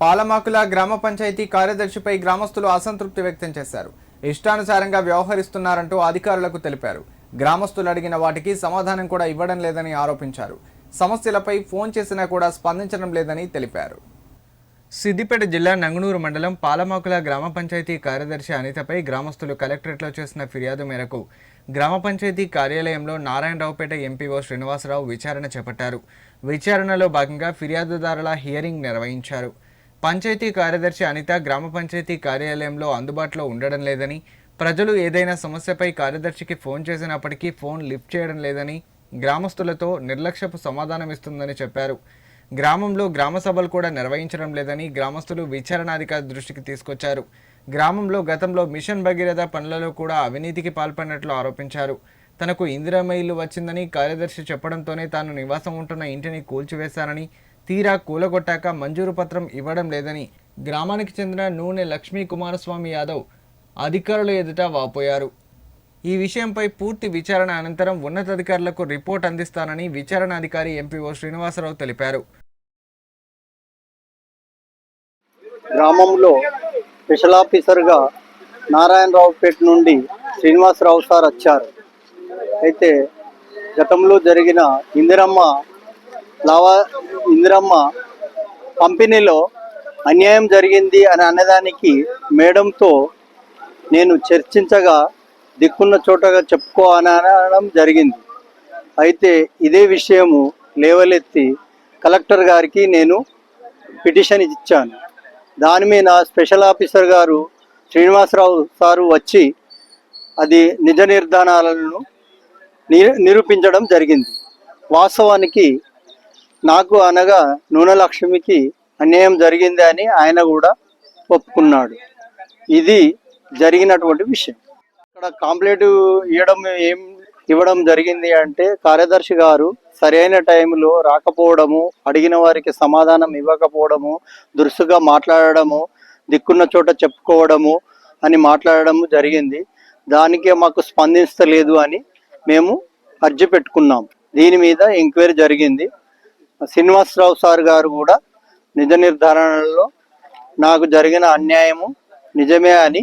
పాలమాకుల గ్రామ పంచాయతీ కార్యదర్శిపై గ్రామస్తులు అసంతృప్తి వ్యక్తం చేశారు. ఇష్టానుసారంగా వ్యవహరిస్తున్నారంటూ అధికారులకు తెలిపారు. గ్రామస్తులు అడిగిన వాటికి సమాధానం కూడా ఇవ్వడం లేదని ఆరోపించారు. సమస్యలపై ఫోన్ చేసినా కూడా స్పందించడం లేదని తెలిపారు. సిద్దిపేట జిల్లా నంగనూరు మండలం పాలమాకుల గ్రామ పంచాయతీ కార్యదర్శి అనితపై గ్రామస్తులు కలెక్టరేట్లో చేసిన ఫిర్యాదు మేరకు గ్రామ పంచాయతీ కార్యాలయంలో నారాయణరావుపేట ఎంపీఓ శ్రీనివాసరావు విచారణ చేపట్టారు. విచారణలో భాగంగా ఫిర్యాదుదారుల హియరింగ్ నిర్వహించారు. పంచాయతీ కార్యదర్శి అనిత గ్రామ పంచాయతీ కార్యాలయంలో అందుబాటులో ఉండడం లేదని ప్రజలు ఏదైనా సమస్యపై కార్యదర్శికి ఫోన్ చేసినప్పటికీ ఫోన్ లిఫ్ట్ చేయడం లేదని గ్రామస్తులతో నిర్లక్ష్యపు సమాధానం ఇస్తుందని చెప్పారు. గ్రామంలో గ్రామ సభలు కూడా నిర్వహించడం లేదని గ్రామస్తులు విచారణాధికారి దృష్టికి తీసుకొచ్చారు. గ్రామంలో గతంలో మిషన్ భగీరథ పనులలో కూడా అవినీతికి పాల్పడినట్లు ఆరోపించారు. తనకు ఇందిరామ ఇల్లు వచ్చిందని కార్యదర్శి చెప్పడంతోనే తాను నివాసం ఉంటున్న ఇంటిని కూల్చివేశానని తీరా కూలగొట్టాక మంజూరు పత్రం ఇవ్వడం లేదని గ్రామానికి చెందిన నూనె లక్ష్మీ కుమారస్వామి యాదవ్ అధికారుల ఎదుట వాపోయారు. ఈ విషయంపై పూర్తి విచారణ అనంతరం ఉన్నతాధికారులకు రిపోర్ట్ అందిస్తానని విచారణాధికారి ఎంపీఓ శ్రీనివాసరావు తెలిపారు. గ్రామంలో స్పెషల్ ఆఫీసర్గా నారాయణరావుపేట నుండి శ్రీనివాసరావు సార్ వచ్చారు. అయితే గతంలో జరిగిన ఇందిరమ్మ లావా ఇందిరమ్మ కంపెనీలో అన్యాయం జరిగింది అని అన్నదానికి మేడంతో నేను చర్చించగా దిక్కున్న చోటగా చెప్పుకో అని అనడం జరిగింది. అయితే ఇదే విషయము లేవలెత్తి కలెక్టర్ గారికి నేను పిటిషన్ ఇచ్చాను. దాని మీద స్పెషల్ ఆఫీసర్ గారు శ్రీనివాసరావు సారు వచ్చి అది నిజ నిర్ధారణలను నిరూపించడం జరిగింది. వాస్తవానికి నాకు అనగా నూనె లక్ష్మికి అన్యాయం జరిగింది అని ఆయన కూడా ఒప్పుకున్నాడు. ఇది జరిగినటువంటి విషయం. ఇక్కడ కాంప్లైంట్ ఇవ్వడం ఏం ఇవ్వడం జరిగింది అంటే కార్యదర్శి గారు సరైన టైంలో రాకపోవడము అడిగిన వారికి సమాధానం ఇవ్వకపోవడము దురుసుగా మాట్లాడడము దిక్కున్న చోట చెప్పుకోవడము అని మాట్లాడడము జరిగింది. దానికే మాకు స్పందించలేదు అని మేము అర్జీ పెట్టుకున్నాం. దీని మీద ఎంక్వైరీ జరిగింది. శ్రీనివాసరావు సార్ గారు కూడా నిజ నిర్ధారణలో నాకు జరిగిన అన్యాయము నిజమే అని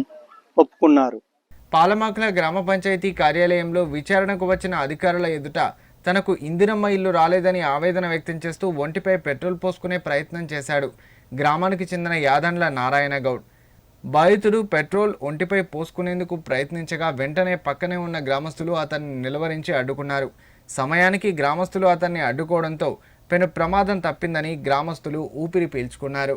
ఒప్పుకున్నారు. పాలమాకుల గ్రామ పంచాయతీ కార్యాలయంలో విచారణకు వచ్చిన అధికారుల ఎదుట తనకు ఇందిరమ్మ ఇల్లు రాలేదని ఆవేదన వ్యక్తం చేస్తూ ఒంటిపై పెట్రోల్ పోసుకునే ప్రయత్నం చేశాడు. గ్రామానికి చెందిన యాదండ్ల నారాయణ గౌడ్. బాధితుడు పెట్రోల్ ఒంటిపై పోసుకునేందుకు ప్రయత్నించగా వెంటనే పక్కనే ఉన్న గ్రామస్తులు అతన్ని నిలువరించి అడ్డుకున్నారు. సమయానికి గ్రామస్తులు అతన్ని అడ్డుకోవడంతో పెను ప్రమాదం తప్పిందని గ్రామస్తులు ఊపిరి పీల్చుకున్నారు.